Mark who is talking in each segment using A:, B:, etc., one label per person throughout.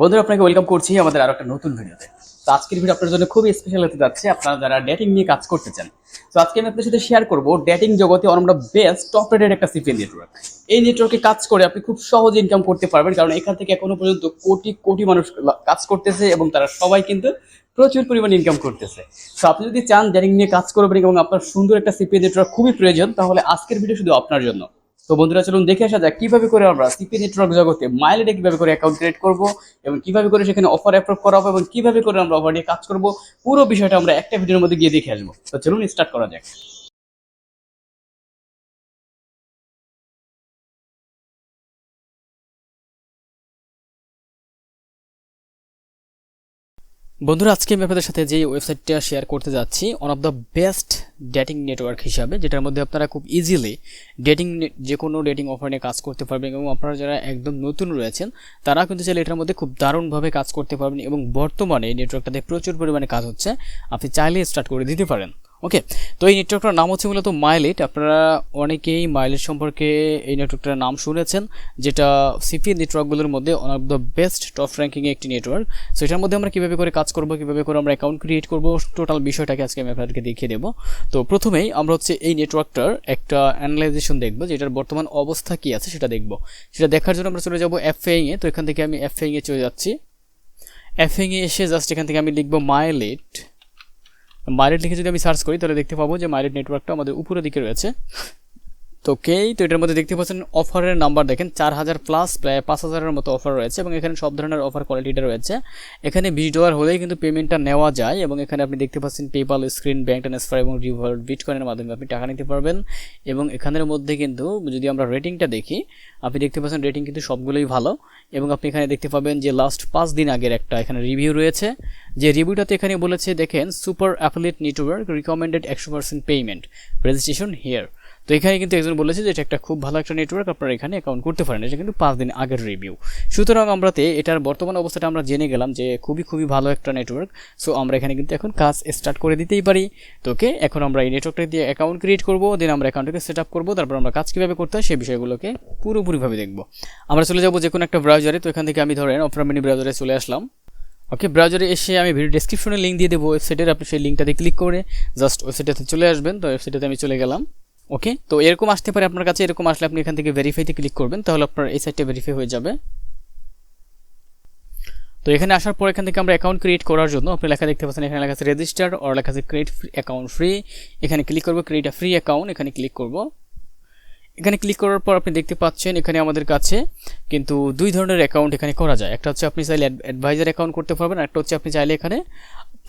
A: বন্ধুরা, আপনাকে ওয়েলকাম করছি আমাদের আরও একটা নতুন ভিডিওতে। তো আজকের ভিডিও আপনার জন্য খুবই স্পেশাল হতে যাচ্ছে। আপনারা যারা ডেটিং নিয়ে কাজ করতে চান, তো আজকে আমি আপনার সাথে শেয়ার করব ডেটিং জগতে অনেকটা বেস্ট টপ রেটেড একটা সিপিএল নেটওয়ার্ক এই নেটওয়ার্কে কাজ করে আপনি খুব সহজে ইনকাম করতে পারবেন, কারণ এখান থেকে এখনও পর্যন্ত কোটি কোটি মানুষ কাজ করতেছে এবং তারা সবাই কিন্তু প্রচুর পরিমাণে ইনকাম করতেছে। তো আপনি যদি চান ডেটিং নিয়ে কাজ করবেন এবং আপনার সুন্দর একটা সিপিএল নেটওয়ার্ক খুবই প্রয়োজন, তাহলে আজকের ভিডিও শুধু আপনার জন্য। তো বন্ধুরা, চলুন দেখে আসা যাক কীভাবে করে আমরা সিপি নেটওয়ার্ক জগতে মাইলেটে কীভাবে করে অ্যাকাউন্ট ক্রিয়েট করব এবং কীভাবে করে সেখানে অফার অ্যাপ্রুভ করা হবে এবং কীভাবে করে আমরা অফার নিয়ে কাজ করব, পুরো বিষয়টা আমরা একটা ভিডিওর মধ্যে গিয়ে দেখে আসব। তো চলুন স্টার্ট করা যাক। বন্ধুরা, আজকে আমি আপনাদের সাথে যে ওয়েবসাইটটা শেয়ার করতে যাচ্ছি one of the best dating network হিসাবে, যেটার মধ্যে আপনারা খুব ইজিলি ডেটিং যে কোনো ডেটিং অফার নিয়ে কাজ করতে পারবেন এবং আপনারা যারা একদম নতুন রয়েছেন, তারা কিন্তু চাইলে এটার মধ্যে খুব দারুণভাবে কাজ করতে পারবেন এবং বর্তমানে নেটওয়ার্কটাতে প্রচুর পরিমাণে কাজ হচ্ছে। আপনি চাইলে স্টার্ট করে দিতে পারেন। ওকে তো এই নেটওয়ার্কটার নাম হচ্ছে মূলত মাইলেট আপনারা অনেকেই মাইলেট সম্পর্কে এই নেটওয়ার্কটার নাম শুনেছেন, যেটা সিপি নেটওয়ার্কগুলোর মধ্যে one of the best top র্যাঙ্কিংয়ে একটি নেটওয়ার্ক সো এটার মধ্যে আমরা কীভাবে করে কাজ করব, কীভাবে করে আমরা অ্যাকাউন্ট ক্রিয়েট করব টোটাল বিষয়টাকে আজকে আমি আপনাদেরকে দেখিয়ে দেবো। তো প্রথমেই আমরা হচ্ছে এই নেটওয়ার্কটার একটা অ্যানালাইজেশন দেখব যেটার বর্তমান অবস্থা কী আছে সেটা দেখব। সেটা দেখার জন্য আমরা চলে যাব এফএইং এ তো এখান থেকে আমি এফএইং এ চলে যাচ্ছি। এফএইং এ এসে জাস্ট এখান থেকে আমি লিখব মাইলেট মাইলেট লিখে যদি আমি সার্চ করি, তাহলে দেখতে পাবো যে মাইরেট নেটওয়ার্কটা আমাদের উপরের দিকে রয়েছে। তো কেই তো এটার মধ্যে দেখতে পাচ্ছেন অফারের নাম্বার দেখেন, চার হাজার প্লাস প্রায় পাঁচ হাজারের মতো অফার রয়েছে এবং এখানে সব ধরনের অফার কোয়ালিটিটা রয়েছে। এখানে বিশ ডলার হলেই কিন্তু পেমেন্টটা নেওয়া যায় এবং এখানে আপনি দেখতে পাচ্ছেন পেপাল স্ক্রিন ব্যাঙ্ক ট্রান্সফার এবং রিভার্ট বিটকয়েনের মাধ্যমে আপনি টাকা নিতে পারবেন। এবং এখানের মধ্যে কিন্তু যদি আমরা রেটিংটা দেখি, আপনি দেখতে পাচ্ছেন রেটিং কিন্তু সবগুলোই ভালো। এবং আপনি এখানে দেখতে পাবেন যে লাস্ট পাঁচ দিন আগের একটা এখানে রিভিউ রয়েছে। যে রিভিউটাতে এখানে বলেছে, দেখেন সুপার অ্যাফিলিয়েট নেটওয়ার্ক রিকমেন্ডেড একশো পার্সেন্ট পেমেন্ট রেজিস্ট্রেশন হিয়ার তো এখানে কিন্তু একজন বলেছে যে এটা একটা খুব ভালো একটা নেটওয়ার্ক আপনারা এখানে অ্যাকাউন্ট করতে পারেন। এটা কিন্তু পাঁচ দিন আগের রিভিউ সুতরাং আমরাতে এটার বর্তমান অবস্থাটা আমরা জেনে গেলাম যে খুবই খুবই ভালো একটা নেটওয়ার্ক সো আমরা এখানে কিন্তু এখন কাজ স্টার্ট করে দিতেই পারি। তো ওকে এখন আমরা এই নেটওয়ার্কটা দিয়ে অ্যাকাউন্ট ক্রিয়েট করব দেন আমরা অ্যাকাউন্টটাকে সেট আপ করব, তারপর আমরা কাজ কীভাবে করতে হয় সেই বিষয়গুলোকে পুরোপুরিভাবে দেখব। আমরা চলে যাব যে কোনো একটা ব্রাউজারে তো এখান থেকে আমি ধরেন অফার মিনি ব্রাউজারে চলে আসলাম। ওকে ব্রাউজারে এসে আমি ভিডিও ডেসক্রিপশনে লিঙ্ক দিয়ে দেবো। ওয়েবসাইটের আপনি সেই লিঙ্কটাতে ক্লিক করে জাস্ট ওয়েবসাইটাতে চলে আসবেন। তো ওয়েবসাইটাতে আমি চলে গেলাম। ওকে তো এরকম আসতে পারে আপনার কাছে, এরকম আসলে আপনি এখান থেকে ভেরিফাইতে ক্লিক করবেন, তাহলে আপনার এই সাইটটা ভেরিফাই হয়ে যাবে। তো এখানে আসার পর এখান থেকে আমরা অ্যাকাউন্ট ক্রিয়েট করার জন্য, আপনি লেখা দেখতে পাচ্ছেন, এখানে লেখা আছে রেজিস্টার আর লেখা আছে ক্রিয়েট অ্যাকাউন্ট ফ্রি এখানে ক্লিক করব ক্রিয়েট আ ফ্রি অ্যাকাউন্ট এখানে ক্লিক করব। এখানে ক্লিক করার পর আপনি দেখতে পাচ্ছেন, এখানে আমাদের কাছে কিন্তু দুই ধরনের অ্যাকাউন্ট এখানে করা যায়। একটা হচ্ছে আপনি চাইলে অ্যাডভাইজার অ্যাকাউন্ট করতে পারবেন একটা হচ্ছে আপনি চাইলে এখানে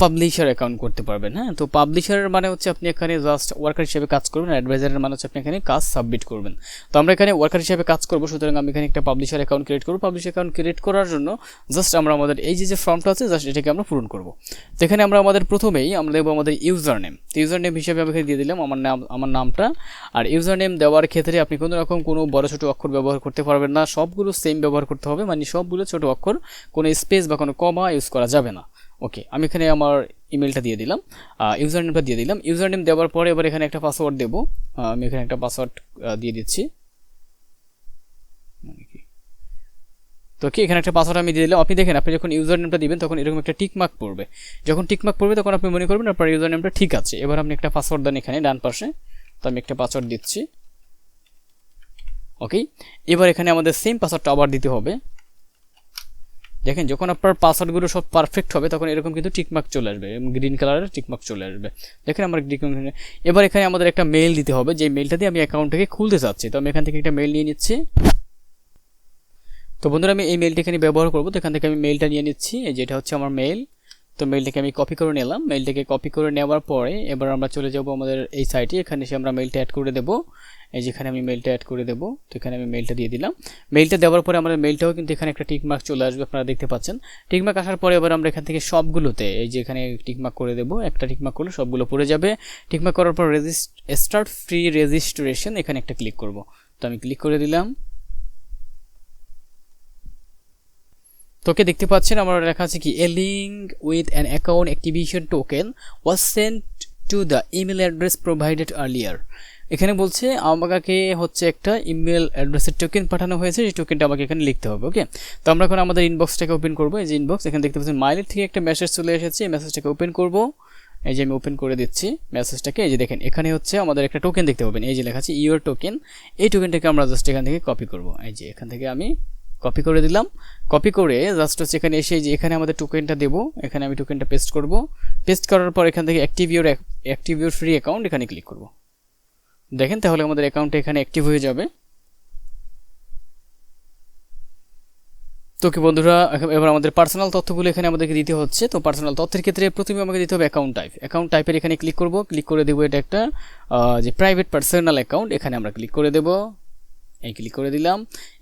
A: পাবলিশার অ্যাকাউন্ট করতে পারবেন হ্যাঁ? তো পাবলিশারের মানে হচ্ছে আপনি এখানে জাস্ট ওয়ার্কার হিসেবে কাজ করবেন অ্যাডভাইজারের মানে হচ্ছে আপনি এখানে কাজ সাবমিট করবেন। তো আমরা এখানে ওয়ার্কার হিসেবে কাজ করব, সুতরাং আমি এখানে একটা পাবলিশার অ্যাকাউন্ট ক্রিয়েট করব। পাবলিশার অ্যাকাউন্ট ক্রিয়েট করার জন্য জাস্ট আমরা আমাদের এই যে যে ফর্মটা আছে জাস্ট এটাকে আমরা পূরণ করব। তো এখানে আমরা আমাদের প্রথমেই আমরা দেবো আমাদের ইউজার নেম তো ইউজার নেম হিসেবে আমি এখানে দিয়ে দিলাম আমার নাম, আমার নামটা। আর ইউজার নেম দেওয়ার ক্ষেত্রে আপনি কোনো রকম কোনো বড় ছোটো অক্ষর ব্যবহার করতে পারবেন না। সবগুলো সেম ব্যবহার করতে হবে মানে সবগুলো ছোটো অক্ষর কোনো স্পেস বা কোনো কমা ইউজ করা যাবে না। ওকে আমি এখানে আমার ইমেলটা দিয়ে দিলাম ইউজার নেমটা দিয়ে দিলাম। ইউজার নেম দেওয়ার পরে এবার এখানে একটা পাসওয়ার্ড দেবো। আমি এখানে একটা পাসওয়ার্ড দিয়ে দিচ্ছি। মানে তো কি, এখানে একটা পাসওয়ার্ড আমি দিয়ে দিলাম। আপনি দেখেন, আপনি যখন ইউজার নেমটা দিবেন, তখন এরকম একটা টিক মার্ক পড়বে। যখন টিক মার্ক পড়বে, তখন আপনি মনে করবেন আপনার ইউজার নেমটা ঠিক আছে। এবার আপনি একটা পাসওয়ার্ড দেন এখানে, ডান পাশে। তো আমি একটা পাসওয়ার্ড দিচ্ছি। ওকে এবার এখানে আমাদের সেম পাসওয়ার্ডটা আবার দিতে হবে। দেখেন, যখন আপনার পাসওয়ার্ডগুলো সব পারফেক্ট হবে, তখন এরকম কিন্তু টিকমার্ক চলে আসবে গ্রিন কালারের টিকমার্ক চলে আসবে। দেখেন আমার এবার এখানে আমাদের একটা মেল দিতে হবে, যে মেলটা দিয়ে আমি অ্যাকাউন্টটাকে খুলতে চাচ্ছি। তো আমি এখান থেকে একটা মেল নিয়ে নিচ্ছি। তো বন্ধুরা, আমি এই মেলটা এখানে ব্যবহার করব। তো এখান থেকে আমি মেলটা নিয়ে নিচ্ছি। যেটা হচ্ছে আমার মেল তো মেলটাকে আমি কপি করে নিলাম। মেলটাকে কপি করে নেওয়ার পরে এবার আমরা চলে যাব আমাদের এই সাইটে এখানে এসে আমরা মেলটা অ্যাড করে দেবো। এই যেখানে আমি মেলটা অ্যাড করে দেবো, তো এখানে আমি মেলটা দিয়ে দিলাম। মেলটা দেওয়ার পরে আমাদের মেলটাও কিন্তু এখানে একটা টিকমার্ক চলে আসবে, আপনারা দেখতে পাচ্ছেন। টিকমার্ক আসার পরে এবার আমরা এখান থেকে সবগুলোতে এই যে এখানে টিকমার্ক করে দেবো, একটা টিকমার্ক করলে সবগুলো পড়ে যাবে। টিকমার্ক করার পর রেজিস্ট স্টার্ট ফ্রি রেজিস্ট্রেশন এখানে একটা ক্লিক করব। তো আমি ক্লিক করে দিলাম। তোকে দেখতে পাচ্ছেন, আমার লেখা আছে কি a link with an account activation token was sent to the email address provided earlier এখানে বলছে, আমাকে হচ্ছে একটা ইমেল অ্যাড্রেসের টোকেন পাঠানো হয়েছে, সেই টোকেনটা আমাকে এখানে লিখতে হবে ওকে তো আমরা এখন আমাদের ইনবক্সটাকে ওপেন করব। এই যে ইনবক্স এখানে দেখতে পাচ্ছেন মাইলের থেকে একটা মেসেজ চলে এসেছে, এই মেসেজটাকে ওপেন করব। এই যে আমি ওপেন করে দিচ্ছি মেসেজটাকে এই যে দেখেন, এখানে হচ্ছে আমাদের একটা টোকেন দেখতে পাবেন। এই যে লেখা আছে ইউর টোকেন এই টোকেনটাকে আমরা জাস্ট এখান থেকে কপি করব। এই যে এখান থেকে আমি কপি করে দিলাম। কপি করে জাস্ট হচ্ছে এখানে এসে যে এখানে আমাদের টোকেনটা দেবো, এখানে আমি টোকেনটা পেস্ট করব। পেস্ট করার পর এখান থেকে active your active your free account এখানে ক্লিক করব। দেখেন তাহলে আমাদের অ্যাকাউন্টটা এখানে অ্যাক্টিভ হয়ে যাবে। তো কি বন্ধুরা এবার আমাদের পার্সোনাল তথ্যগুলো এখানে আমাদেরকে দিতে হচ্ছে। তো পার্সোনাল তথ্যের ক্ষেত্রে প্রথমে আমাকে দিতে হবে অ্যাকাউন্ট টাইপ অ্যাকাউন্ট টাইপের এখানে ক্লিক করব। ক্লিক করে দেবো এটা একটা যে প্রাইভেট পার্সোনাল অ্যাকাউন্ট এখানে আমরা ক্লিক করে দেবো। এই ক্লিক করে দিলাম।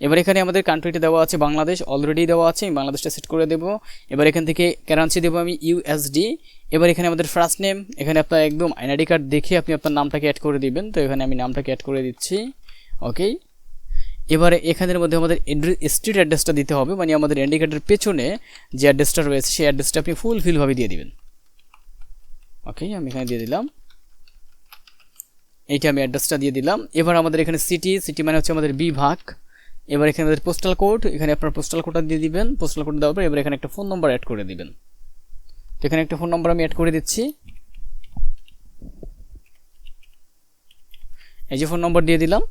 A: এবার এখানে আমাদের কান্ট্রিটা দেওয়া আছে বাংলাদেশ অলরেডি দেওয়া আছে, আমি বাংলাদেশটা সেট করে দেবো। এবার এখান থেকে কারেন্সি দেবো আমি ইউএসডি এবার এখানে আমাদের ফার্স্ট নেম এখানে আপনার একদম আইডি কার্ড দেখে আপনি আপনার নামটাকে অ্যাড করে দিবেন। তো এখানে আমি নামটাকে অ্যাড করে দিচ্ছি। ওকে এবারে এখানের মধ্যে আমাদের স্ট্রিট অ্যাড্রেসটা দিতে হবে। মানে আমাদের কার্ডের পেছনে যে অ্যাড্রেসটা রয়েছে, সেই অ্যাড্রেসটা আপনি ফুলফিলভাবে দিয়ে দিবেন। ওকে আমি এখানে দিয়ে দিলাম। এইটা আমি অ্যাড্রেসটা দিয়ে দিলাম। এবার আমাদের এখানে সিটি সিটি মানে হচ্ছে আমাদের বিভাগ। এবার এখানে আমাদের পোস্টাল কোড এখানে আপনার পোস্টাল কোডটা দিয়ে দিবেন। পোস্টাল কোড দেওয়ার পর এবার এখানে একটা ফোন নম্বর অ্যাড করে দিবেন। তো এখানে একটা ফোন নম্বর আমি অ্যাড করে দিচ্ছি। এই যে ফোন নম্বর দিয়ে দিলাম।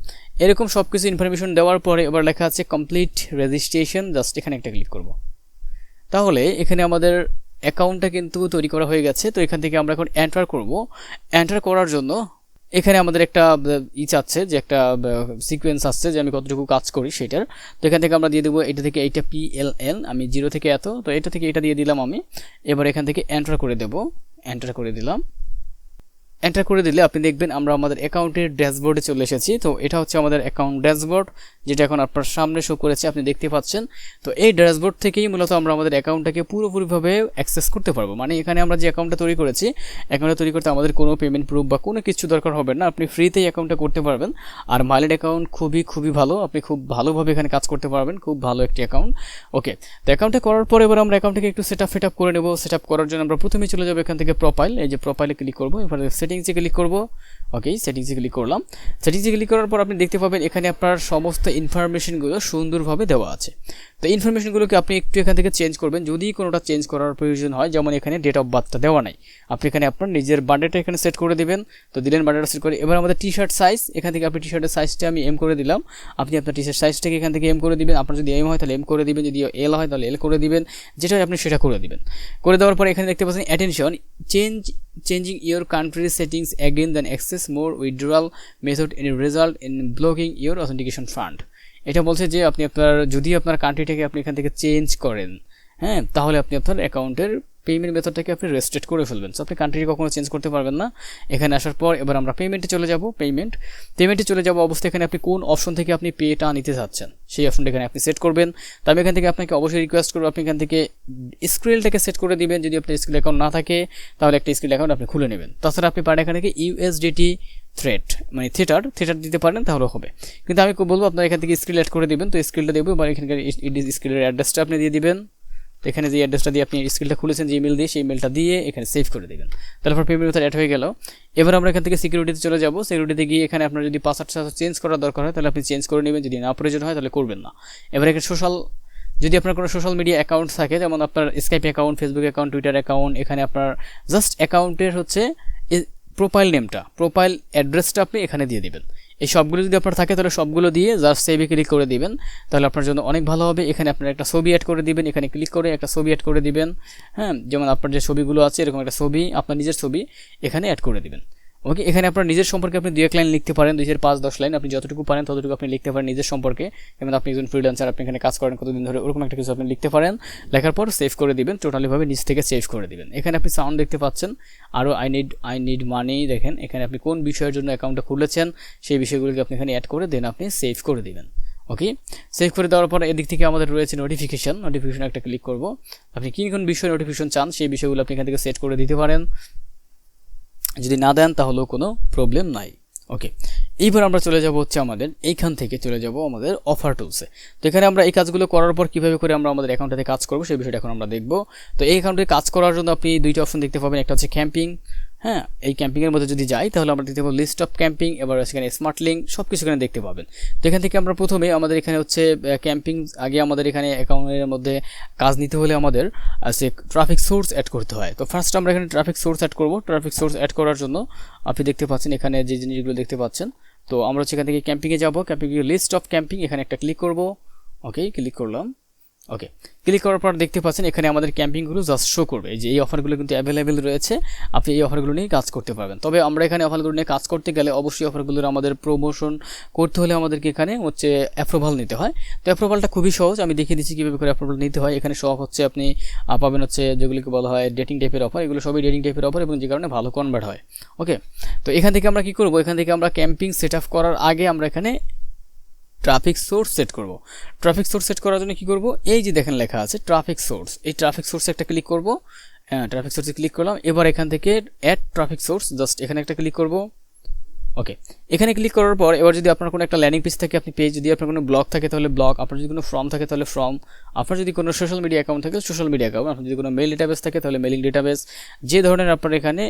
A: এরকম সব কিছু ইনফরমেশন দেওয়ার পরে এবার লেখা আছে কমপ্লিট রেজিস্ট্রেশন জাস্ট এখানে একটা ক্লিক করব। তাহলে এখানে আমাদের অ্যাকাউন্টটা কিন্তু তৈরি করা হয়ে গেছে। তো এখান থেকে আমরা এখন এন্টার করব। এন্টার করার জন্য এখানে আমাদের একটা ই চাচ্ছে যে একটা সিকোয়েন্স আসছে যে আমি কতটুকু কাজ করি সেটার। তো এখান থেকে আমরা দিয়ে দেবো এটা থেকে এইটা পি এল এন আমি জিরো থেকে এত, তো এটা থেকে এটা দিয়ে দিলাম আমি। এবার এখান থেকে এন্টার করে দেবো। এন্টার করে দিলাম। এন্টার করে দিলে আপনি দেখবেন আমরা আমাদের অ্যাকাউন্টের ড্যাশবোর্ডে চলে এসেছি। তো এটা হচ্ছে আমাদের অ্যাকাউন্ট ড্যাশবোর্ড যেটা এখন আপনার সামনে শো করেছে, আপনি দেখতে পাচ্ছেন। তো এই ড্যাশবোর্ড থেকেই মূলত আমরা আমাদের অ্যাকাউন্টটাকে পুরোপুরিভাবে অ্যাক্সেস করতে পারব। মানে এখানে আমরা যে অ্যাকাউন্টটা তৈরি করেছি অ্যাকাউন্টটা তৈরি করতে আমাদের কোনো পেমেন্ট প্রুফ বা কোনো কিছু দরকার হবে না। আপনি ফ্রিতেই অ্যাকাউন্টটা করতে পারবেন। আর মাইলেট অ্যাকাউন্ট খুবই খুবই ভালো। আপনি খুব ভালোভাবে এখানে কাজ করতে পারবেন। খুব ভালো একটি অ্যাকাউন্ট ওকে তো অ্যাকাউন্টটা করার পর এবার আমরা অ্যাকাউন্টটাকে একটু সেট আপ ফেট আপ করে নেব। সেট আপ করার জন্য আমরা প্রথমেই চলে যাব এখান থেকে প্রোফাইল এই যে প্রোফাইলে ক্লিক করব। এবার সেটিংসে ক্লিক করব। ওকে সেটিংসে ক্লিক করলাম। সেটিংসে ক্লিক করার পর আপনি দেখতে পাবেন এখানে আপনার সমস্ত ইনফরমেশনগুলো সুন্দরভাবে দেওয়া আছে। তো ইনফরমেশনগুলোকে আপনি একটু এখান থেকে চেঞ্জ করবেন। যদি কোনোটা চেঞ্জ করার প্রয়োজন হয়, যেমন এখানে ডেট অফ বার্থটা দেওয়া নাই, আপনি এখানে আপনার নিজের বার্থডেটা এখানে সেট করে দেবেন। তো দিলেন বার্থডেটা সেট করে, এবার আমাদের টি শার্ট সাইজ এখান থেকে আপনি টি শার্টের সাইজটা আমি এম করে দিলাম। আপনি আপনার টি শার্ট সাইজটাকে এখান থেকে এম করে দিবেন। আপনার যদি এম হয়, তাহলে এম করে দিবেন। যদি এল হয়, তাহলে এল করে দিবেন। যেটা আপনি সেটা করে দিবেন। করে দেওয়ার পরে এখানে দেখতে পাচ্ছেন attention change changing your country settings again then access more withdrawal method in result in blocking your authentication fund এটা বলছে যে আপনি আপনার, যদি আপনার কান্ট্রিটাকে আপনি এখান থেকে চেঞ্জ করেন হ্যাঁ তাহলে আপনি আপনার অ্যাকাউন্টের পেমেন্ট মেথডটাকে আপনি রেস্ট্রিক্ট করে ফেলবেন। সো আপনি কান্ট্রি কখনো চেঞ্জ করতে পারবেন না। এখানে আসার পর এবার আমরা পেমেন্টে চলে যাব পেমেন্ট পেমেন্টে চলে যাব অবস্থা এখানে আপনি কোন অপশন থেকে আপনি পেটা নিতে চাচ্ছেন সেই অপশনটা এখানে আপনি সেট করবেন। তো আমি এখান থেকে আপনাকে অবশ্যই রিকোয়েস্ট করব, আপনি এখান থেকে স্ক্রিলটাকে সেট করে দিবেন। যদি আপনার স্কিল অ্যাকাউন্ট না থাকে, তাহলে একটা স্কিল অ্যাকাউন্ট আপনি খুলে নেবেন। তাছাড়া আপনি পারেন এখান থেকে ইউএসডিটি থ্রেট মানে থিয়েটার থিয়েটার দিতে পারেন, তাহলে হবে। কিন্তু আমি বলব, আপনার এখান থেকে স্কিল অ্যাড করে দিবেন, তো স্কিলটা দেবো বা এখানকার স্কিলের অ্যাড্রেসটা আপনি দিয়ে দিবেন। তো এখানে যে অ্যাড্রেসটা দিয়ে আপনি স্কিলটা খুলেছেন, যে ইমেল দিয়ে, সেই ইমেলটা দিয়ে এখানে সেভ করে দেবেন। তারপর পেমেন্ট মেথড অ্যাড হয়ে গেল। এবার আমরা এখান থেকে সিকিউরিটিতে চলে যাব। সিকিউরিটিতে গিয়ে এখানে আপনার যদি পাসওয়ার্ড চেঞ্জ করার দরকার হয়, তাহলে আপনি চেঞ্জ করে নেবেন। যদি না প্রয়োজন হয়, তাহলে করবেন না। এবার এখানে সোশ্যাল যদি আপনার কোনো সোশ্যাল মিডিয়া অ্যাকাউন্ট থাকে, যেমন আপনার Skype account Facebook account Twitter account এখানে আপনার জাস্ট অ্যাকাউন্টের হচ্ছে প্রোফাইল নেমটা প্রোফাইল অ্যাড্রেসটা আপনি এখানে দিয়ে দেবেন। এই সবগুলো যদি আপনার থাকে, তাহলে সবগুলো দিয়ে জাস্ট সেভে ক্লিক করে দিবেন। তাহলে আপনার জন্য অনেক ভালো হবে। এখানে আপনার একটা ছবি অ্যাড করে দিবেন। এখানে ক্লিক করে একটা ছবি অ্যাড করে দিবেন। হ্যাঁ যেমন আপনার যে ছবিগুলো আছে, এরকম একটা ছবি, আপনার নিজের ছবি এখানে অ্যাড করে দিবেন। ওকে এখানে আপনার নিজের সম্পর্কে আপনি দুই এক লাইন লিখতে পারেন, দুই পাঁচ, দশ লাইন আপনি যতটুকু পারেন ততটুকু আপনি লিখতে পারেন নিজের সম্পর্কে। যেমন আপনি একজন ফ্রিল্যান্সার আপনি এখানে কাজ করেন, কতদিন ধরে ওরকম একটা কিছু আপনি লিখতে পারেন। লেখার পর সেভ করে দিবেন টোটালিভাবে নিজ থেকে সেভ করে দিবেন। এখানে আপনি সাউন্ড দেখতে পাচ্ছেন আরও I need I need money দেখেন। এখানে আপনি কোন বিষয়ের জন্য অ্যাকাউন্টটা খুলেছেন, সেই বিষয়গুলোকে আপনি এখানে অ্যাড করে দেন আপনি সেভ করে দিবেন। ওকে সেভ করে দেওয়ার পর এদিক থেকে আমাদের রয়েছে নোটিফিকেশন নোটিফিকেশান একটা ক্লিক করব। আপনি কী কোন বিষয়ে নোটিফিকেশন চান, সেই বিষয়গুলো আপনি এখান থেকে সেট করে দিতে পারেন। যদি না দেন তাহলেও কোনো প্রবলেম নাই। ওকে এইবার আমরা চলে যাব হচ্ছে আমাদের, এইখান থেকে চলে যাব আমাদের অফার টুলসে তো এখানে আমরা এই কাজগুলো করার পর কীভাবে করে আমরা আমাদের অ্যাকাউন্টটাতে কাজ করব, সেই বিষয়টা এখন আমরা দেখব। তো এই অ্যাকাউন্টে কাজ করার জন্য আপনি দুইটা অপশন দেখতে পাবেন। একটা হচ্ছে ক্যাম্পিং হ্যাঁ এই ক্যাম্পিংয়ের মধ্যে যদি যাই, তাহলে আমরা দেখতে পাবো লিস্ট অফ ক্যাম্পিং এবার সেখানে স্মার্ট লিঙ্ক সব কিছু এখানে দেখতে পাবেন। তো এখান থেকে আমরা প্রথমে আমাদের এখানে হচ্ছে ক্যাম্পিং আগে আমাদের এখানে অ্যাকাউন্টের মধ্যে কাজ নিতে হলে আমাদের সে ট্রাফিক সোর্স অ্যাড করতে হয়। তো ফার্স্ট আমরা এখানে ট্রাফিক সোর্স অ্যাড করব। ট্রাফিক সোর্স অ্যাড করার জন্য আপনি দেখতে পাচ্ছেন এখানে যে জিনিসগুলো দেখতে পাচ্ছেন। তো আমরা এখান থেকে ক্যাম্পিংয়ে যাব। ক্যাম্পিং লিস্ট অফ ক্যাম্পিং এখানে একটা ক্লিক করব। ওকে ক্লিক করলাম। ওকে ক্লিক করার পর দেখতে পাচ্ছেন এখানে আমাদের ক্যাম্পিংগুলো জাস্ট শো করবে। যে এই অফারগুলো কিন্তু অ্যাভেলেবেল রয়েছে। আপনি এই অফারগুলো নিয়ে কাজ করতে পারবেন। তবে আমরা এখানে অফারগুলো নিয়ে কাজ করতে গেলে অবশ্যই অফারগুলোর আমাদের প্রমোশন করতে হলে আমাদেরকে এখানে হচ্ছে অ্যাপ্রুভাল নিতে হয়। তো অ্যাপ্রুভালটা খুবই সহজ। আমি দেখিয়ে দিচ্ছি কীভাবে করে অ্যাপ্রুভাল নিতে হয়। এখানে সব হচ্ছে আপনি পাবেন হচ্ছে যেগুলিকে বলা হয় ডেটিং টাইপের অফার এগুলো সবই ডেটিং টাইপের অফার এবং যে কারণে ভালো কনভার্ট হয়। ওকে তো এখান থেকে আমরা কী করব? এখান থেকে আমরা ক্যাম্পিং সেট আপ করার আগে আমরা এখানে ট্রাফিক সোর্স সেট করব। ট্রাফিক সোর্স সেট করার জন্য কি করব? এই যে দেখেন লেখা আছে ট্রাফিক সোর্স এই ট্রাফিক সোর্সে একটা ক্লিক করব। ট্রাফিক সোর্সে ক্লিক করলাম। এবার এখান থেকে অ্যাড ট্রাফিক সোর্স জাস্ট এখানে একটা ক্লিক করব। ওকে এখানে ক্লিক করার পর এবার যদি আপনার কোনো একটা ল্যান্ডিং পেজ থাকে, আপনি পেজ যদি আপনার কোনো ব্লগ থাকে, তাহলে ব্লগ আপনার যদি কোনো ফর্ম থাকে, তাহলে ফর্ম আপনার যদি কোনো সোশ্যাল মিডিয়া অ্যাকাউন্ট থাকে সোশ্যাল মিডিয়া অ্যাকাউন্ট আপনার যদি কোনো মেল ডেটাবেস থাকে, তাহলে মেলিং ডেটাবেস যে ধরনের আপনার এখানে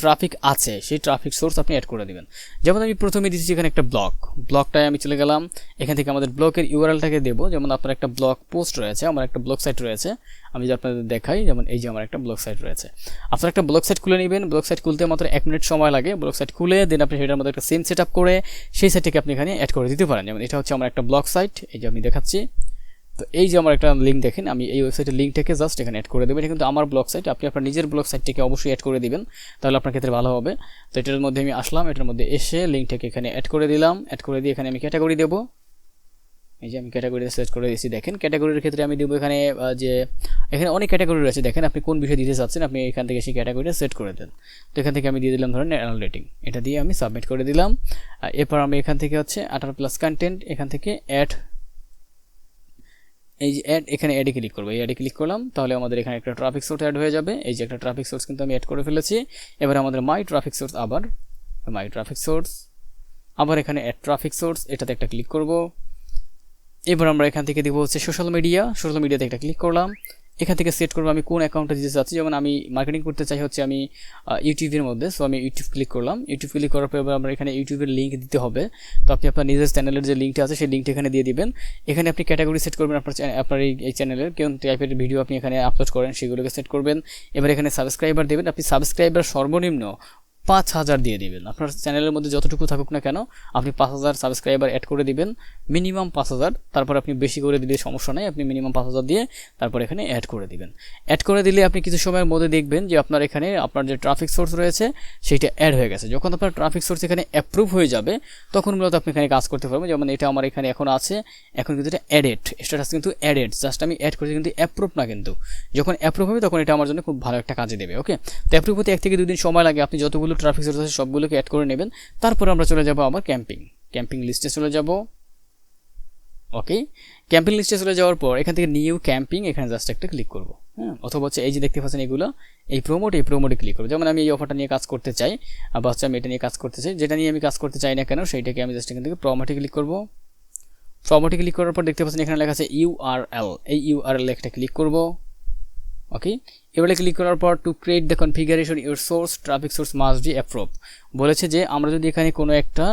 A: ট্রাফিক আছে, সেই ট্রাফিক সোর্স আপনি অ্যাড করে দেবেন। যেমন আমি প্রথমে দিচ্ছি এখানে একটা ব্লক ব্লকটায় আমি চলে গেলাম, এখান থেকে আমাদের ব্লকের ইউআরএলটাকে দেবো। যেমন আপনার একটা ব্লগ পোস্ট রয়েছে, আমার একটা ব্লগ সাইট রয়েছে। আমি যে আপনাদের দেখাই, যেমন এই যে আমার একটা ব্লগ সাইট রয়েছে। আপনার একটা ব্লগ সাইট খুলে নেবেন। ব্লগ সাইট খুলতে মাত্র এক মিনিট সময় লাগে। ব্লগ সাইট খুলে দেন আপনি সেটার মধ্যে একটা সিম সেট করে, সেই সাইটটাকে আপনি এখানে অ্যাড করে দিতে পারেন। যেমন এটা হচ্ছে আমার একটা ব্লগ সাইট এই যে আমি দেখাচ্ছি। তো এই যে আমার একটা লিঙ্ক দেখেন, আমি এই ওয়েবসাইটের লিঙ্কটাকে জাস্ট এখানে অ্যাড করে দেবেন এটা কিন্তু আমার ব্লগ সাইট আপনি আপনার নিজের ব্লগ সাইটটিকে অবশ্যই অ্যাড করে দিবেন, তাহলে আপনার ক্ষেত্রে ভালো হবে। তো এটার মধ্যে আমি আসলাম, এটার মধ্যে এসে লিঙ্কটাকে এখানে অ্যাড করে দিলাম। অ্যাড করে দিয়ে এখানে আমি ক্যাটাগরি দেবো। এই যে আমি ক্যাটাগরি সার্চ করে দিয়েছি, দেখেন ক্যাটাগরির ক্ষেত্রে আমি দেবো এখানে যে এখানে অনেক ক্যাটাগরি রয়েছে। দেখেন আপনি কোন বিষয় দিতে চাচ্ছেন, আপনি এখান থেকে সেই ক্যাটাগরিটা সেট করে দেন। তো এখান থেকে আমি দিয়ে দিলাম ধরেন অ্যানুয়াল রেটিং এটা দিয়ে আমি সাবমিট করে দিলাম। এরপর আমি এখান থেকে হচ্ছে আঠারো প্লাস কন্টেন্ট এখান থেকে অ্যাড এই যে অ্যাড এখানে অ্যাডে ক্লিক করব। এই অ্যাডে ক্লিক করলাম, তাহলে আমাদের এখানে একটা ট্রাফিক সোর্স অ্যাড হয়ে যাবে। এই যে একটা ট্রাফিক সোর্স কিন্তু আমি অ্যাড করে ফেলেছি। এবার আমাদের মাই ট্রাফিক সোর্স আবার মাই ট্রাফিক সোর্স আবার এখানে অ্যাড ট্রাফিক সোর্স এটাতে একটা ক্লিক করব। এবার আমরা এখান থেকে দিব হচ্ছে সোশ্যাল মিডিয়া সোশ্যাল মিডিয়াতে একটা ক্লিক করলাম। এখান থেকে সেট করব আমি কোন অ্যাকাউন্টে দিতে চাচ্ছি। যেমন আমি মার্কেটিং করতে চাই হচ্ছে আমি ইউটিউবের মধ্যে। সো আমি ইউটিউব ক্লিক করলাম। ইউটিউব ক্লিক করার পর আমরা এখানে ইউটিউবের লিঙ্ক দিতে হবে। তো আপনি আপনার নিজের চ্যানেলের যে লিঙ্কটা আছে, সেই লিঙ্কটা এখানে দিয়ে দিবেন। এখানে আপনি ক্যাটাগরি সেট করবেন আপনার আপনার এই চ্যানেলের কোন টাইপের ভিডিও আপনি এখানে আপলোড করেন, সেগুলোকে সেট করবেন। এবার এখানে সাবস্ক্রাইবার দেবেন। আপনি সাবস্ক্রাইবার সর্বনিম্ন পাঁচ হাজার দিয়ে দিবেন। আপনার চ্যানেলের মধ্যে যতটুকু থাকুক না কেন, আপনি পাঁচ হাজার সাবস্ক্রাইবার অ্যাড করে দিবেন। মিনিমাম পাঁচ হাজার, তারপর আপনি বেশি করে দিলে সমস্যা নেই, আপনি মিনিমাম পাঁচ হাজার দিয়ে তারপর এখানে অ্যাড করে দিবেন। অ্যাড করে দিলে আপনি কিছু সময়ের মধ্যে দেখবেন যে আপনার এখানে আপনার যে ট্রাফিক সোর্স রয়েছে, সেইটা অ্যাড হয়ে গেছে। যখন আপনার ট্রাফিক সোর্স এখানে অ্যাপ্রুভ হয়ে যাবে, তখন মূলত আপনি এখানে কাজ করতে পারবেন। যেমন এটা আমার এখানে এখন আছে, এখন কিন্তু এটা অ্যাডেড স্ট্যাটাস কিন্তু অ্যাডেড জাস্ট আমি অ্যাড করেছি কিন্তু অ্যাপ্রুভ না কিন্তু। যখন অ্যাপ্রুভ হবে, তখন এটা আমার জন্য খুব ভালো একটা কাজে দেবে ওকে তো অ্যাপ্রুভ হতে এক থেকে দুদিন সময় লাগে। আপনি যতগুলো ট্রাফিক সোর্স আছে, সবগুলোকে অ্যাড করে নেবেন। তারপর আমরা চলে যাব আবার ক্যাম্পিং ক্যাম্পিং লিস্টে চলে যাব। ওকে ক্যাম্পিং লিস্টে চলে যাওয়ার পর, এখান থেকে নিউ ক্যাম্পিং এখানে জাস্ট একটা ক্লিক করব। হ্যাঁ? অথবা হচ্ছে এই যে দেখতে পাচ্ছেন এগুলো, এই প্রোমোট এই প্রোমোটে ক্লিক করব। যেমন আমি এই অফারটা নিয়ে কাজ করতে চাই বা হচ্ছে আমি এটা নিয়ে কাজ করতে চাই, যেটা নিয়ে আমি কাজ করতে চাই না কেন, সেইটাকে আমি জাস্ট এখান থেকে প্রোমোটে ক্লিক করব। প্রোমোটে ক্লিক করার পর দেখতে পাচ্ছেন এখানে লেখা আছে ইউআরএল এই ইউআরএল একটা ক্লিক করব। ওকে এবারে ক্লিক করার পর to create the configuration your source traffic source must be approve বলেছে যে, আমরা যদি এখানে কোনো একটা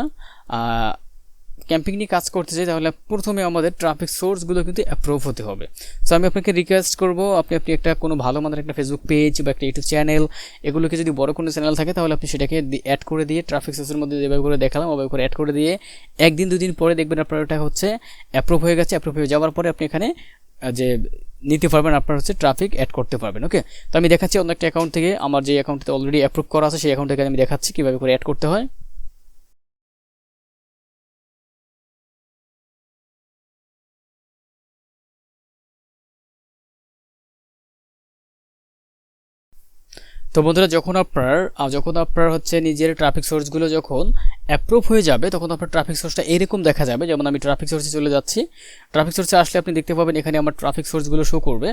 A: ক্যাম্পিং নিয়ে কাজ করতে চাই, তাহলে প্রথমে আমাদের ট্রাফিক সোর্সগুলো কিন্তু অ্যাপ্রুভ হতে হবে। সো আমি আপনাকে রিকোয়েস্ট করব, আপনি আপনি একটা কোনো ভালো মানের একটা ফেসবুক পেজ বা একটা ইউটিউব চ্যানেল এগুলোকে যদি বড় কোনো চ্যানেল থাকে, তাহলে আপনি সেটাকে অ্যাড করে দিয়ে ট্রাফিক সোর্সের মধ্যে যেভাবে করে দেখালাম, ওভাবে করে অ্যাড করে দিয়ে একদিন দুদিন পরে দেখবেন আপনার ওটা হচ্ছে অ্যাপ্রুভ হয়ে গেছে। অ্যাপ্রুভ হয়ে যাওয়ার পরে আপনি এখানে যে নিতে পারবেন, আপনার হচ্ছে ট্রাফিক অ্যাড করতে পারবেন ওকে তো আমি দেখাচ্ছি অন্য একটা অ্যাকাউন্ট থেকে, আমার যে অ্যাকাউন্টে অলরেডি অ্যাপ্রুভ করা আছে, সেই অ্যাকাউন্ট থেকে আমি দেখাচ্ছি কীভাবে করে অ্যাড করতে হয়। তো বন্ধুরা, যখন আপনার যখন আপনার হচ্ছে নিজের ট্রাফিক সোর্সগুলো যখন অ্যাপ্রুভ হয়ে যাবে, তখন আপনার ট্রাফিক সোর্সটা এরকম দেখা যাবে। যেমন আমি ট্রাফিক সোর্সে চলে যাচ্ছি। ট্রাফিক সোর্সে আসলে আপনি দেখতে পাবেন, এখানে আমার ট্রাফিক সোর্সগুলো শো করবে।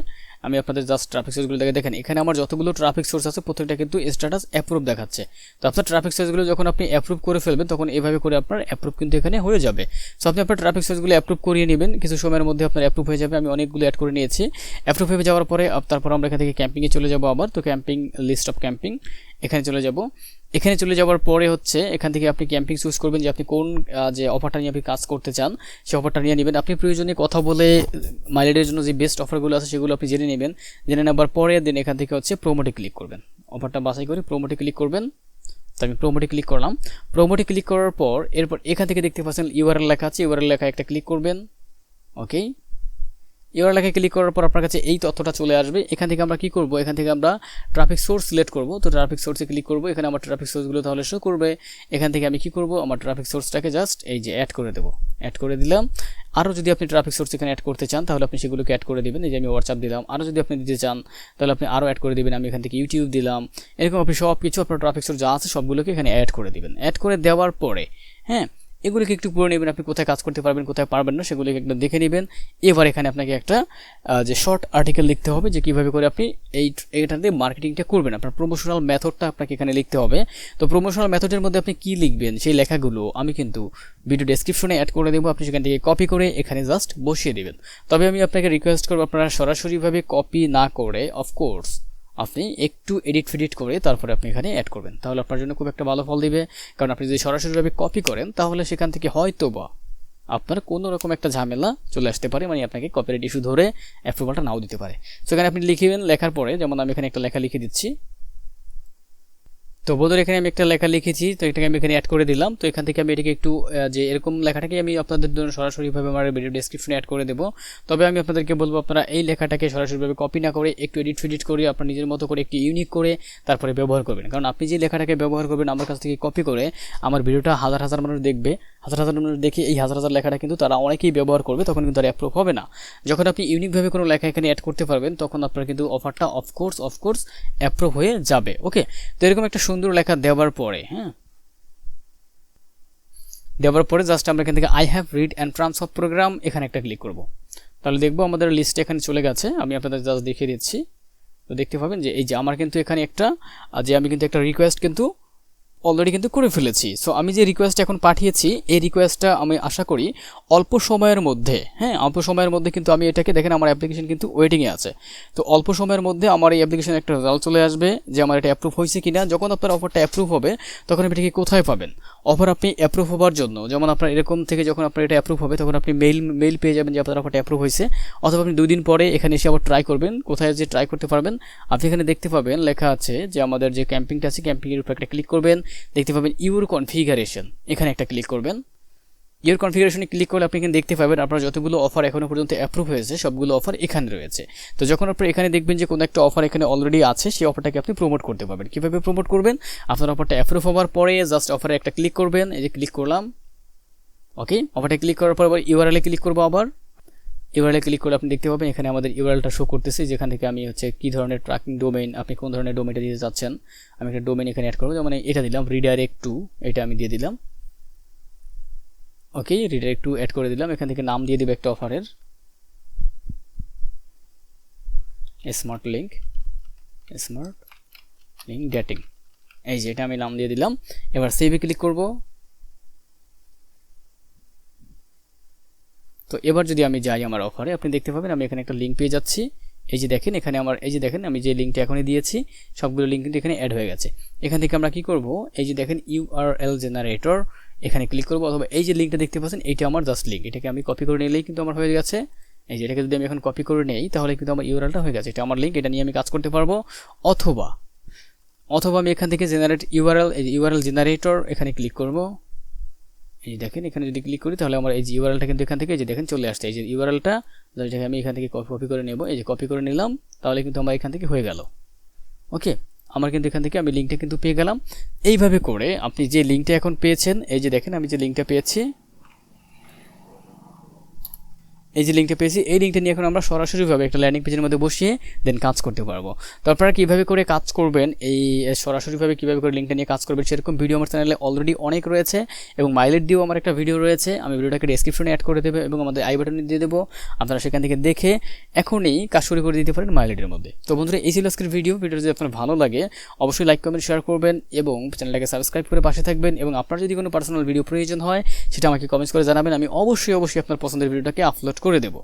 A: আমি আপনাদের জাস্ট ট্রাফিক সোর্সগুলো দেখে দেখেন। এখানে আমার যতগুলো ট্রাফিক সোর্স আছে, প্রত্যেকটা কিন্তু স্ট্যাটাস অ্যাপ্রুভ দেখাচ্ছে। তো আপনার ট্রাফিক সোর্সগুলো যখন আপনি অ্যাপ্রুভ করে ফেলবেন, তখন এভাবে করে আপনার অ্যাপ্রুভ কিন্তু এখানে হয়ে যাবে। সো আপনি আপনার ট্রাফিক সোর্সগুলো অ্যাপ্রুভ করিয়ে নেবেন। কিছু সময়ের মধ্যে আপনার অ্যাপ্রুভ হয়ে যাবে। আমি অনেকগুলো অ্যাড করে নিয়েছি। অ্যাপ্রুভ হয়ে যাওয়ার পরে তারপর আমরা এখান থেকে ক্যাম্পিংয়ে চলে যাব আবার। তো ক্যাম্পিং লিস্ট অফ ক্যাম্পিং এখানে চলে যাব। এখানে চলে যাওয়ার পরে হচ্ছে এখান থেকে আপনি ক্যাম্পিং চুজ করবেন যে আপনি কোন যে অফারটা নিয়ে আপনি কাজ করতে চান, সেই অফারটা নিয়ে নেবেন। আপনি প্রয়োজনে কথা বলে মাইলেজের জন্য যে বেস্ট অফারগুলো আছে সেগুলো আপনি জেনে নেবেন। জেনে নেবার পরে দেন এখান থেকে হচ্ছে প্রোমোটে ক্লিক করবেন। অফারটা বাছাই করে প্রোমোটে ক্লিক করবেন। তো আমি প্রোমোটে ক্লিক করলাম। প্রোমোটে ক্লিক করার পর, এরপর এখান থেকে দেখতে পাচ্ছেন ইউআরএল লেখা আছে। ইউআরএল লেখা একটা ক্লিক করবেন। ওকে ইউআরএল লেখা ক্লিক করার পর আপনার কাছে এই তথ্যটা চলে আসবে। এখান থেকে আমরা কি করব? এখান থেকে আমরা ট্রাফিক সোর্স সিলেক্ট করব। তো ট্রাফিক সোর্সে ক্লিক করব। এখানে আমার ট্রাফিক সোর্সগুলো তাহলে শো করবে। এখান থেকে আমি কি করব? আমার ট্রাফিক সোর্সটাকে জাস্ট এই যে অ্যাড করে দেবো। অ্যাড করে দিলাম। আরও যদি আপনি ট্রাফিক সোর্স এখানে অ্যাড করতে চান, তাহলে আপনি সেগুলোকে অ্যাড করে দেবেন। এই যে আমি হোয়াটসঅ্যাপ দিলাম। আরও যদি আপনি দিতে চান, তাহলে আপনি আরও অ্যাড করে দেবেন। আমি এখান থেকে ইউটিউব দিলাম। এরকম আপনি সব কিছু আপনার ট্রাফিক সোর্স যা আছে সবগুলোকে এখানে অ্যাড করে দেবেন। অ্যাড করে দেওয়ার পরে হ্যাঁ এগুলোকে একটু পড়ে নেবেন, আপনি কোথায় কাজ করতে পারবেন, কোথায় পারবেন না, সেগুলিকে একটু দেখে নেবেন। এবার এখানে আপনাকে একটা যে শর্ট আর্টিকেল লিখতে হবে, যে কীভাবে করে আপনি এই এটাতে মার্কেটিংটা করবেন। আপনার প্রমোশনাল মেথডটা আপনাকে এখানে লিখতে হবে। তো প্রমোশনাল মেথডের মধ্যে আপনি কী লিখবেন, সেই লেখাগুলো আমি কিন্তু ভিডিও ডেসক্রিপশনে অ্যাড করে দেবো। আপনি সেখান থেকে কপি করে এখানে জাস্ট বসিয়ে দেবেন। তবে আমি আপনাকে রিকোয়েস্ট করব, আপনারা সরাসরিভাবে কপি না করে অফকোর্স আপনি একটু এডিট ফেডিট করে তারপরে আপনি এখানে অ্যাড করবেন। তাহলে আপনার জন্য খুব একটা ভালো ফল দিবে। কারণ আপনি যদি সরাসরিভাবে কপি করেন, তাহলে সেখান থেকে হয়তো বা আপনার কোনো রকম একটা ঝামেলা চলে আসতে পারে মানে আপনাকে কপিরাইট ইস্যু ধরে অ্যাপ্রুভালটা নাও দিতে পারে। সেখানে আপনি লিখিবেন লেখার পরে, যেমন আমি এখানে একটা লেখা লিখে দিচ্ছি। তো বোধহয় এখানে আমি একটা লেখা লিখেছি, তো এটাকে আমি এখানে অ্যাড করে দিলাম। তো এখান থেকে আমি এটাকে একটু যে এরকম লেখাটাকে আমি আপনাদের জন্য সরাসরিভাবে আমার ভিডিও ডিসক্রিপশনে অ্যাড করে দেবো। তবে আমি আপনাদেরকে বলব, আপনারা এই লেখাটাকে সরাসরিভাবে কপি না করে একটু এডিট ফিডিট করে, আপনার নিজের মতো করে একটু ইউনিক করে তারপরে ব্যবহার করবেন। কারণ আপনি যে লেখাটাকে ব্যবহার করবেন, আমার কাছ থেকে কপি করে, আমার ভিডিওটা হাজার হাজার মানুষ দেখবে। হাজার হাজার দেখে এই হাজার হাজার লেখাটা কিন্তু তারা অনেকেই ব্যবহার করবে, তখন কিন্তু তারা অ্যাপ্রুভ হবে না। যখন আপনি ইউনিকভাবে কোনো লেখা এখানে অ্যাড করতে পারবেন, তখন আপনার কিন্তু অফারটা অফকোর্স অফকোর্স অ্যাপ্রুভ হয়ে যাবে ওকে তো এরকম একটা সুন্দর লেখা দেওয়ার পরে হ্যাঁ? দেওয়ার পরে জাস্ট আমরা এখান থেকে I have read and transfer program এখানে একটা ক্লিক করব। তাহলে দেখব আমাদের লিস্টে এখানে চলে গেছে, আমি আপনাদের জাস্ট দেখিয়ে দিচ্ছি। তো দেখতে পাবেন যে এই যে আমার কিন্তু এখানে একটা যে আমি কিন্তু একটা রিকোয়েস্ট কিন্তু অলরেডি কিন্তু করে ফেলেছি। সো আমি যে রিকোয়েস্ট এখন পাঠিয়েছি, এই রিকোয়েস্টটা আমি আশা করি অল্প সময়ের মধ্যে হ্যাঁ অল্প সময়ের মধ্যে কিন্তু আমি এটাকে দেখেন আমার অ্যাপ্লিকেশন কিন্তু ওয়েটিংয়ে আছে। তো অল্প সময়ের মধ্যে আমার এই অ্যাপ্লিকেশনের একটা রেজাল্ট চলে আসবে যে আমার এটা অ্যাপ্রুভ হয়েছে কিনা। যখন আপনার অফারটা অ্যাপ্রুভ হবে, তখন আপনি এটাকে কোথায় পাবেন? অফার আপনি অ্যাপ্রুভ হওয়ার জন্য। যেমন আপনার এরকম থেকে যখন আপনার এটা অ্যাপ্রুভ হবে, তখন আপনি মেইল মেইল পেয়ে যাবেন যে আপনার অফারটা অ্যাপ্রুভ হয়েছে। অথবা আপনি দুই দিন পরে এখানে এসে আবার ট্রাই করবেন, কোথায় যে ট্রাই করতে পারবেন। আপনি এখানে দেখতে পাবেন, লেখা আছে যে আমাদের যে ক্যাম্পিংটা আছে ক্যাম্পিংয়ের উপর একটা ক্লিক করবেন। দেখতে পাবেন ইউর কনফিগারেশন এখানে একটা ক্লিক করবেন। ইউর কনফিগারেশনে ক্লিক করলে আপনি এখানে দেখতে পাবেন আপনার যতগুলো অফার এখনও পর্যন্ত অ্যাপ্রুভ হয়েছে, সবগুলো অফার এখানে রয়েছে। তো যখন আপনি এখানে দেখবেন যে কোনো একটা অফার এখানে অলরেডি আছে, সেই অফারটাকে আপনি প্রমোট করতে পারবেন। কীভাবে প্রমোট করবেন? আপনার অফারটা অ্যাপ্রুভ হওয়ার পরে জাস্ট অফারে একটা ক্লিক করবেন, এই যে ক্লিক করলাম। ওকে অফারটা ক্লিক করার পর আবার ইউআরএলে ক্লিক করব আবার। ইউআরএলে ক্লিক করলে আপনি দেখতে পাবেন, এখানে আমাদের ইউআরএলটা শো করতেছে, যেখান থেকে আমি হচ্ছে কী ধরনের ট্র্যাকিং ডোমেন আপনি কোন ধরনের ডোমেইনটা দিতে চাচ্ছেন আমি একটা ডোমেন এখানে অ্যাড করব, যেমন এটা দিলাম রিডাইরেক্ট টু এটা আমি দিয়ে দিলাম। ওকে রিডাইরেক্ট একটু অ্যাড করে দিলাম। এখান থেকে নাম দিয়ে দেবো একটা অফারের smart link smart link dating এই যে, এটা আমি নাম দিয়ে দিলাম। এবার সেভে ক্লিক করব। তো এবার যদি আমি যাই আমার অফারে আপনি দেখতে পাবেন আমি এখানে একটা লিঙ্ক পেয়ে যাচ্ছি। এই যে দেখেন, এখানে আমার এই যে দেখেন, আমি যে লিঙ্কটা এখনই দিয়েছি, সবগুলো লিঙ্ক কিন্তু এখানে অ্যাড হয়ে গেছে। এখান থেকে আমরা কি করব? এই যে দেখেন ইউআরএল জেনারেটর এখানে ক্লিক করব অথবা এই যে লিঙ্কটা দেখতে পাচ্ছেন, এইটা আমার জাস্ট লিঙ্ক এটাকে আমি কপি করে নিলেই কিন্তু আমার হয়ে গেছে। এই যে এটাকে যদি আমি এখন কপি করে নেই, তাহলে কিন্তু আমার ইউআরএলটা হয়ে গেছে। এটা আমার লিঙ্ক এটা নিয়ে আমি কাজ করতে পারব। অথবা অথবা আমি এখান থেকে জেনারেট ইউআরএল এই ইউআরএল জেনারেটর এখানে ক্লিক করব। এই দেখেন, এখানে যদি ক্লিক করি, তাহলে আমার এই যে ইউআরএলটা কিন্তু এখান থেকে যে দেখেন, চলে আসছে। এই যে ইউআরএলটা যেটাকে আমি এখান থেকে কপি করে নেব। এই যে কপি করে নিলাম, তাহলে কিন্তু আমার এখান থেকে হয়ে গেল। ওকে আমার কিন্তু এখান থেকে আমি লিঙ্কটা কিন্তু পেয়ে গেলাম। এইভাবে করে আপনি যে লিঙ্কটা এখন পেয়েছেন, এই যে দেখেন আমি যে লিঙ্কটা পেয়েছি এই যে লিঙ্কটা পেয়েছি, এই লিঙ্কটা নিয়ে এখন আমরা সরাসরিভাবে একটা ল্যান্ডিং পেজের মধ্যে বসিয়ে দেন কাজ করতে পারব। তো আপনারা কীভাবে করে কাজ করবেন, এই সরাসরিভাবে কীভাবে করে লিঙ্কটা নিয়ে কাজ করবেন সেরকম ভিডিও আমার চ্যানেলে অলরেডি অনেক রয়েছে এবং মাইলেট দিয়েও আমার একটা ভিডিও রয়েছে, আমি ভিডিওটাকে ডেসক্রিপশনে অ্যাড করে দেবো এবং আমাদের আই বাটনে দিয়ে দেবো, আপনারা সেখান থেকে দেখে এখনই কাজ শুরু করে দিতে পারেন মাইলেটের মধ্যে। তো বন্ধুরা, এই ছিল আজকের ভিডিও ভিডিও যদি আপনার ভালো লাগে, অবশ্যই লাইক কমেন্ট শেয়ার করবেন এবং চ্যানেলটাকে সাবস্ক্রাইব করে পাশে থাকবেন এবং আপনার যদি কোনো পার্সোনাল ভিডিও প্রয়োজন হয়, সেটা আমাকে কমেন্টস করে জানাবেন, আমি অবশ্যই অবশ্যই আপনার পছন্দের ভিডিওটাকে আপলোড করে দেবো